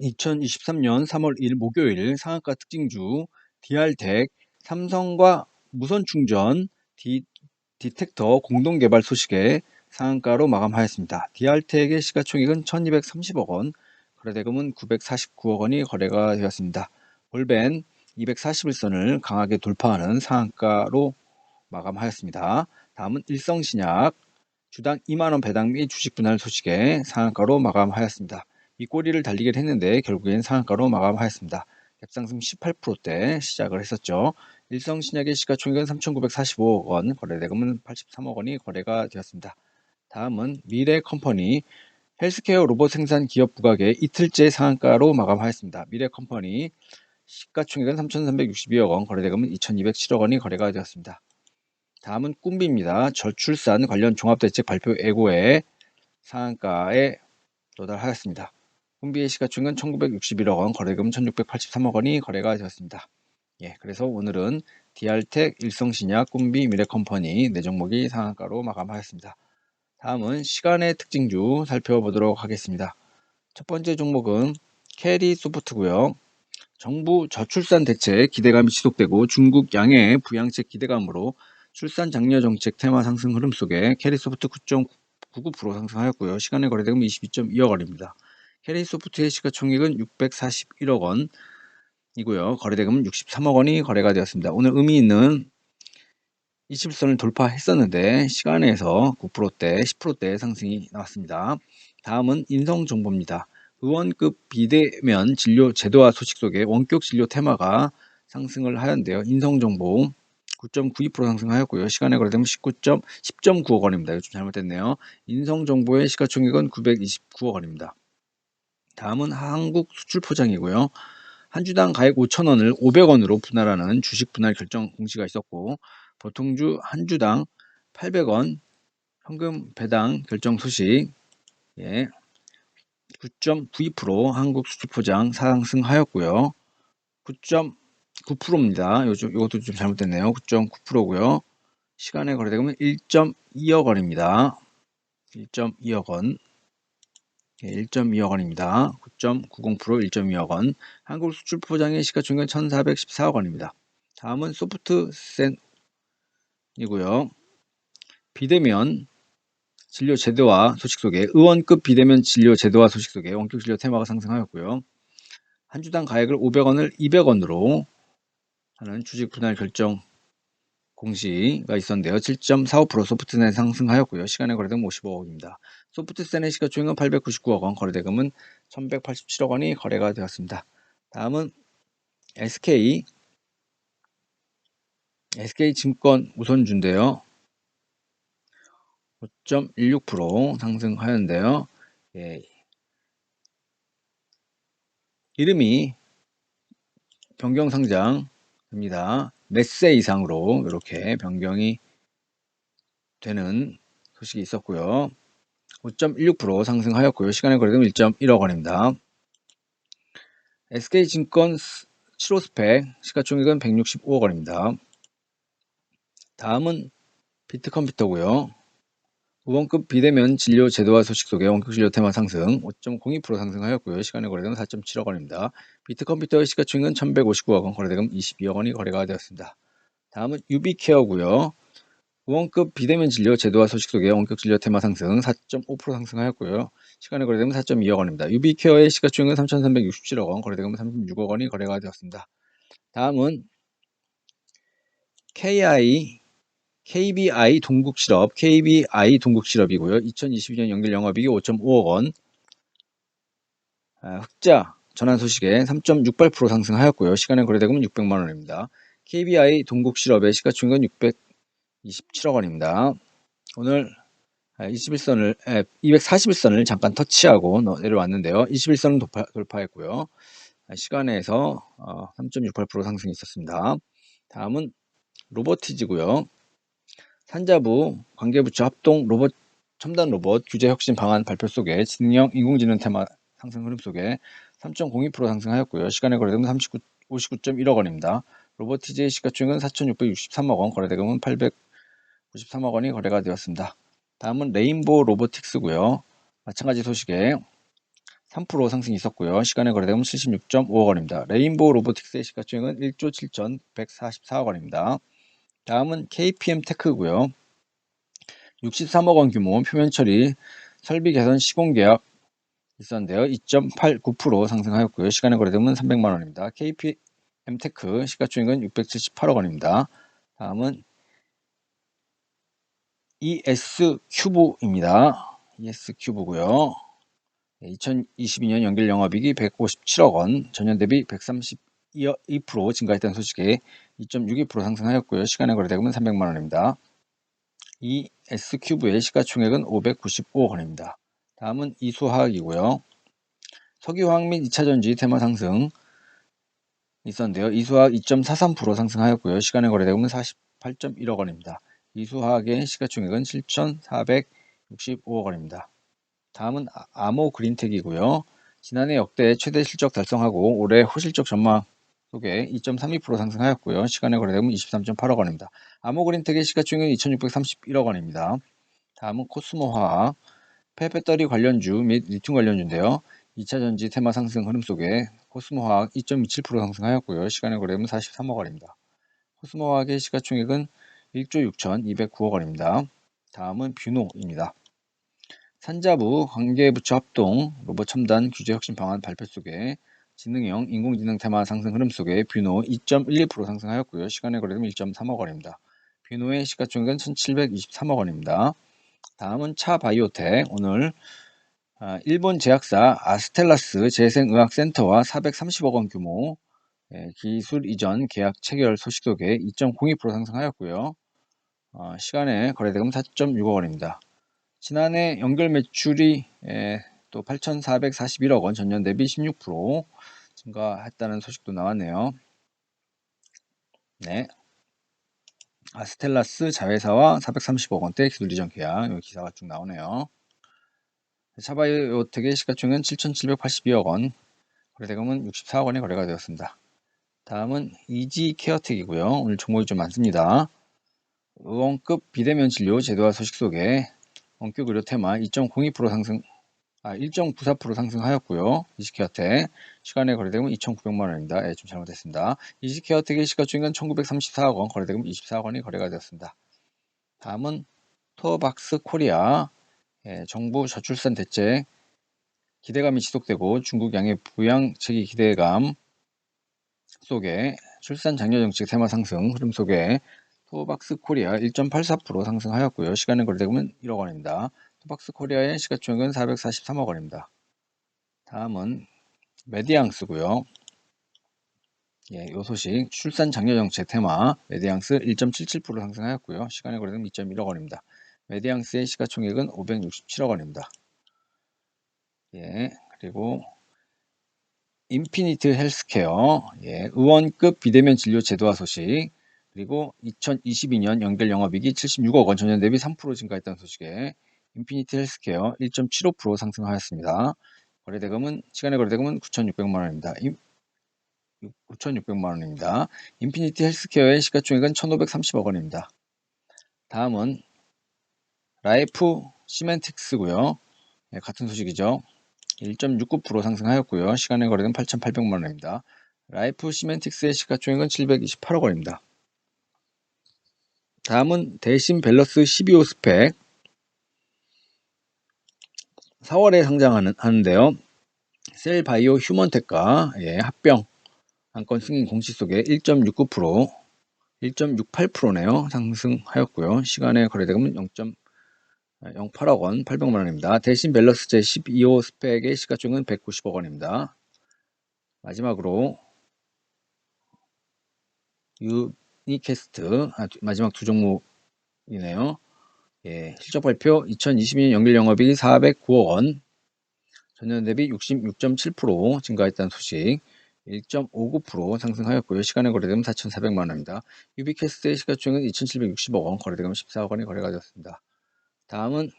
2023년 3월 1일 목요일 상한가 특징주 DR텍 삼성과 무선 충전 디, 디텍터 공동 개발 소식에 상한가로 마감하였습니다. DR텍의 시가총액은 1230억 원, 거래대금은 949억 원이 거래가 되었습니다. 볼벤 241선을 강하게 돌파하는 상한가로 마감하였습니다. 다음은 일성신약 주당 2만원 배당 및 주식 분할 소식에 상한가로 마감하였습니다. 윗꼬리를 달리긴 했는데 결국엔 상한가로 마감하였습니다. 갭상승 18%대 시작을 했었죠. 일성신약의 시가총액은 3,945억 원, 거래대금은 83억 원이 거래가 되었습니다. 다음은 미래컴퍼니 헬스케어 로봇 생산 기업 부각의 이틀째 상한가로 마감하였습니다. 미래컴퍼니 시가총액은 3,362억 원, 거래대금은 2,207억 원이 거래가 되었습니다. 다음은 꿈비입니다. 저출산 관련 종합대책 발표 예고에 상한가에 도달하였습니다. 꿈비의 시가총액은 1961억 원, 거래금 1683억 원이 거래가 되었습니다. 예, 그래서 오늘은 디알텍, 일성신약, 꿈비, 미래컴퍼니 네 종목이 상한가로 마감하였습니다. 다음은 시간의 특징주 살펴보도록 하겠습니다. 첫 번째 종목은 캐리 소프트고요. 정부 저출산 대책 기대감이 지속되고 중국 양해 부양책 기대감으로 출산 장려 정책 테마 상승 흐름 속에 캐리소프트 9.99% 상승하였고요. 시간의 거래대금 22.2억 원입니다. 캐리소프트의 시가총액은 641억 원이고요. 거래대금은 63억 원이 거래가 되었습니다. 오늘 의미 있는 20선을 돌파했었는데 시간에서 9%대, 10%대 상승이 나왔습니다. 다음은 인성정보입니다. 의원급 비대면 진료 제도화 소식 속에 원격 진료 테마가 상승을 하였는데요. 인성정보 9.92% 상승하였고요. 시간에 거래되면 19. 10.9억 원입니다. 이거 좀 잘못됐네요. 인성정보의 시가총액은 929억 원입니다. 다음은 한국 수출 포장이고요. 한 주당 가액 5천원을 500원으로 분할하는 주식 분할 결정 공시가 있었고 보통주 한 주당 800원 현금 배당 결정 소식 예, 9.92% 한국 수출 포장 상승하였고요. 9.9%입니다. 요즘 이것도 좀 잘못됐네요. 9.9%고요. 시간의 거래대금은 1.2억 원입니다. 1.2억 원. 1.2억 원입니다. 9.90% 1.2억 원. 한국 수출 포장의 시가총액은 1,414억 원입니다. 다음은 소프트센이고요. 비대면 진료 제도화 소식 속에 의원급 비대면 진료 제도화 소식 속에 원격 진료 테마가 상승하였고요. 한 주당 가액을 500원을 200원으로 하는 주식 분할 결정 공시가 있었는데요. 7.45% 소프트센 상승하였고요. 시간에 거래대금 55억입니다. 소프트센의 시가총액은 899억 원, 거래대금은 1187억 원이 거래가 되었습니다. 다음은 SK SK증권 우선주인데요. 5.16% 상승하였는데요. 예. 이름이 변경 상장 됩니다. 몇세 이상으로 이렇게 변경이 되는 소식이 있었고요. 5.16% 상승하였고요. 시간의 거래금 1.1억 원입니다. SK증권 7호 스펙 시가총액은 165억 원입니다. 다음은 비트컴퓨터고요. 5번급 비대면 진료 제도화 소식 속에 원격 진료 테마 상승 5.02% 상승하였고요. 시간의 거래대금 4.7억 원입니다. 비트컴퓨터의 시가총액은 1,159억 원, 거래대금 22억 원이 거래가 되었습니다. 다음은 유비케어고요. 5원급 비대면 진료 제도화 소식 속에 원격 진료 테마 상승 4.5% 상승하였고요. 시간의 거래대금 4.2억 원입니다. 유비케어의 시가총액은 3,367억 원, 거래대금은 36억 원이 거래가 되었습니다. 다음은 KI KBI 동국실업, KBI 동국실업이고요. 2022년 연결 영업이익이 5.5억 원. 아, 흑자 전환 소식에 3.68% 상승하였고요. 시간의 거래대금은 600만 원입니다. KBI 동국실업의 시가총액은 627억 원입니다. 오늘 21선을 241선을 잠깐 터치하고 내려왔는데요. 21선을 돌파, 돌파 했고요. 시간에서 3.68% 어, 상승이 있었습니다. 다음은 로버티즈고요. 산자부 관계부처 합동 로봇 첨단 로봇 규제 혁신 방안 발표 속에 지능형 인공지능 테마 상승 흐름 속에 3.02% 상승하였고요. 시간의 거래대금은 39, 59.1억 원입니다. 로보티즈의 시가총액은 4,663억 원, 거래대금은 893억 원이 거래가 되었습니다. 다음은 레인보우 로보틱스고요. 마찬가지 소식에 3% 상승이 있었고요. 시간에 거래대금 76.5억 원입니다. 레인보우 로보틱스의 시가총액은 1조 7,144억 원입니다. 다음은 KPM 테크고요. 63억 원 규모 표면 처리 설비 개선 시공 계약 있었는데요. 2.89% 상승하였고요. 시간에 거래되면 300만 원입니다. KPM 테크 시가총액은 678억 원입니다. 다음은 ES 큐브입니다. ES 큐브고요. 2022년 연결 영업이익이 157억 원, 전년 대비 132% 증가했다는 소식에 2.62% 상승하였고요. 시간에 거래대금은 300만 원입니다. 이 S큐브의 시가총액은 595억 원입니다. 다음은 이수화학이고요. 석유화학 및 2차전지 테마 상승 있었는데요. 이수화학 2.43% 상승하였고요. 시간에 거래대금은 48.1억 원입니다. 이수화학의 시가총액은 7,465억 원입니다. 다음은 아- 아모 그린텍이고요. 지난해 역대 최대 실적 달성하고 올해 호실적 전망 속에 2.32% 상승하였고요. 시간에 거래되면 23.8억 원입니다. 아모 그린텍의 시가총액은 2,631억 원입니다. 다음은 코스모화학, 폐배터리 관련주 및 리튬 관련주인데요. 2차 전지 테마 상승 흐름 속에 코스모화학 2.27% 상승하였고요. 시간에 거래되면 43억 원입니다. 코스모화학의 시가총액은 1조 6,209억 원입니다. 다음은 뷰노입니다. 산자부 관계부처 합동 로봇 첨단 규제 혁신 방안 발표 속에 지능형 인공지능 테마 상승 흐름 속에 뷰노 2.11% 상승하였고요. 시간에 거래되면 1.3억 원입니다. 뷰노의 시가총액은 1,723억 원입니다. 다음은 차바이오텍 오늘 아, 일본 제약사 아스텔라스 재생의학센터와 430억 원 규모 예, 기술 이전 계약 체결 소식 속에 2.02% 상승하였고요. 어, 시간에 거래대금 4.6억 원입니다. 지난해 연결 매출이 예, 또 8,441억 원 전년 대비 16% 증가했다는 소식도 나왔네요. 네. 아스텔라스 자회사와 430억 원대 기술 이전 계약 여기 기사가 쭉 나오네요. 차바이오텍의 시가총액은 7,782억 원, 거래대금은 64억 원에 거래가 되었습니다. 다음은 이지 케어텍이고요. 오늘 종목이 좀 많습니다. 의원급 비대면 진료 제도화 소식 속에 원격 의료 테마 2.02% 상승, 아 1.94% 상승하였고요. 이지케어텍 시간에 거래대금은 2,900만 원입니다. 예, 좀 잘못했습니다. 이지케어텍의 시가총액은 1,934억 원, 거래대금 24억 원이 거래가 되었습니다. 다음은 토박스 코리아 예, 정부 저출산 대책 기대감이 지속되고 중국 양의 부양책이 기대감 속에 출산 장려 정책 테마 상승 흐름 속에 토박스 코리아 1.84% 상승하였고요. 시간에 거래대금은 1억 원입니다. 토박스 코리아의 시가총액은 443억 원입니다. 다음은 메디앙스고요. 예, 요 소식 출산 장려 정책 테마 메디앙스 1.77% 상승하였고요. 시간에 거래대금 2.1억 원입니다. 메디앙스의 시가총액은 567억 원입니다. 예, 그리고 인피니트 헬스케어, 예, 의원급 비대면 진료 제도화 소식, 그리고 2022년 연결 영업이익이 76억 원 전년 대비 3% 증가했다는 소식에 인피니트 헬스케어 1.75% 상승하였습니다. 거래대금은 시간의 거래대금은 9,600만 원입니다. 9,600만 원입니다. 인피니티 헬스케어의 시가총액은 1,530억 원입니다. 다음은 라이프 시멘틱스고요. 네, 같은 소식이죠. 1.69% 상승하였고요. 시간의 거래는 8,800만 원입니다. 라이프 시멘틱스의 시가총액은 728억 원입니다. 다음은 대신 밸러스 12호 스펙 4월에 상장하는데요. 셀바이오 휴먼텍과 예, 합병 안건 승인 공시 속에 1.69% 1.68%네요. 상승하였고요. 시간의 거래대금은 0.08억 원, 800만 원입니다. 대신 밸러스 제12호 스펙의 시가총은 190억 원입니다. 마지막으로 유니캐스트 아, 마지막 두 종목이네요. 예, 실적 발표 2022년 연결 영업이익이 409억 원, 전년 대비 66.7% 증가했다는 소식. 1.59% 상승하였고요. 시간의 거래대금 4,400만 원입니다. 유비캐스트의 시가총액은 2,760억 원, 거래대금 14억 원이 거래가 되었습니다. 다음은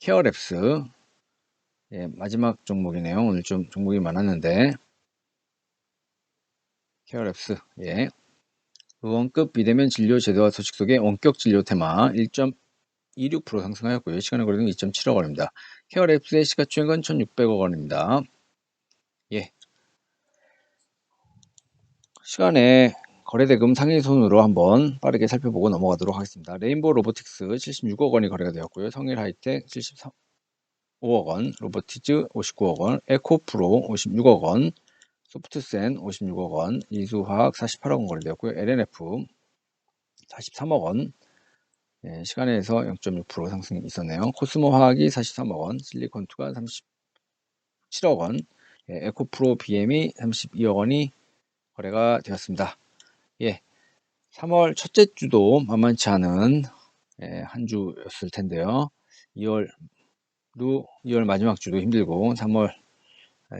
케어랩스 예, 마지막 종목이네요. 오늘 좀 종목이 많았는데 케어랩스 예. 의원급 비대면 진료 제도화 소식 속에 원격 진료 테마 1.2% 26% 상승하였고요. 시간의 거래는 2.7억 원입니다. 케어 랩스의 시가총액은 1,600억 원입니다. 예. 시간에 거래대금 상위손으로 한번 빠르게 살펴보고 넘어가도록 하겠습니다. 레인보우 로보틱스 76억 원이 거래가 되었고요. 성일 하이텍 73억 원, 로보티즈 59억 원, 에코프로 56억 원, 소프트센 56억 원, 이수화학 48억 원 거래되었고요. LNF 43억 원, 예, 시간에서 0.6% 상승이 있었네요. 코스모 화학이 43억 원, 실리콘투가 37억 원, 예, 에코프로 BM이 32억 원이 거래가 되었습니다. 예, 3월 첫째 주도 만만치 않은 예, 한 주였을 텐데요. 2월도 2월 마지막 주도 힘들고 3월 예,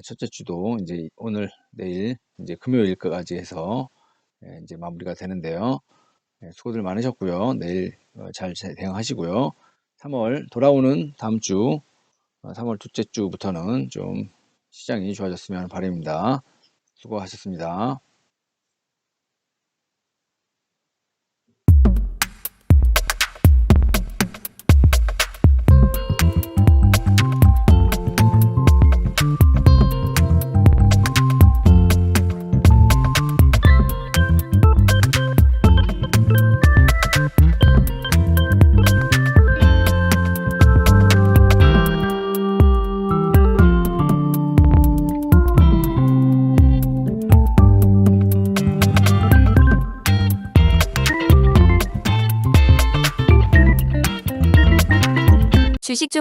첫째 주도 이제 오늘 내일 이제 금요일까지 해서 예, 이제 마무리가 되는데요. 예, 수고들 많으셨고요. 내일 어, 잘 대응하시고요. 3월 돌아오는 다음 주 어, 3월 둘째 주부터는 좀 시장이 좋아졌으면 바람입니다. 수고하셨습니다.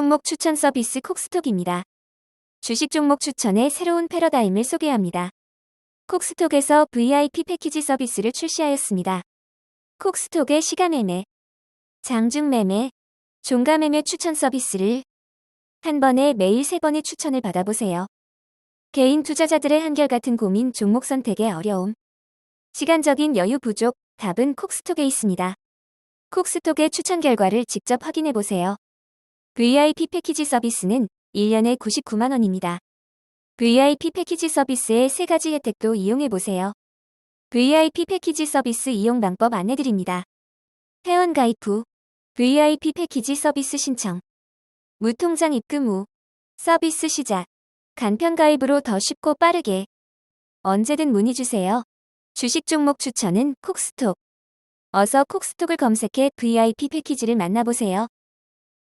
종목 추천 서비스 콕스톡입니다. 주식 종목 추천의 새로운 패러다임을 소개합니다. 콕스톡에서 VIP 패키지 서비스를 출시하였습니다. 콕스톡의 시간 매매, 장중 매매, 종가 매매 추천 서비스를 한 번에 매일 세 번의 추천을 받아보세요. 개인 투자자들의 한결같은 고민 종목 선택의 어려움. 시간적인 여유 부족, 답은 콕스톡에 있습니다. 콕스톡의 추천 결과를 직접 확인해 보세요. VIP 패키지 서비스는 1년에 99만원입니다. VIP 패키지 서비스의 세 가지 혜택도 이용해 보세요. VIP 패키지 서비스 이용 방법 안내드립니다. 회원 가입 후 VIP 패키지 서비스 신청 무통장 입금 후 서비스 시작 간편 가입으로 더 쉽고 빠르게 언제든 문의 주세요. 주식 종목 추천은 콕스톡 어서 콕스톡을 검색해 VIP 패키지를 만나보세요.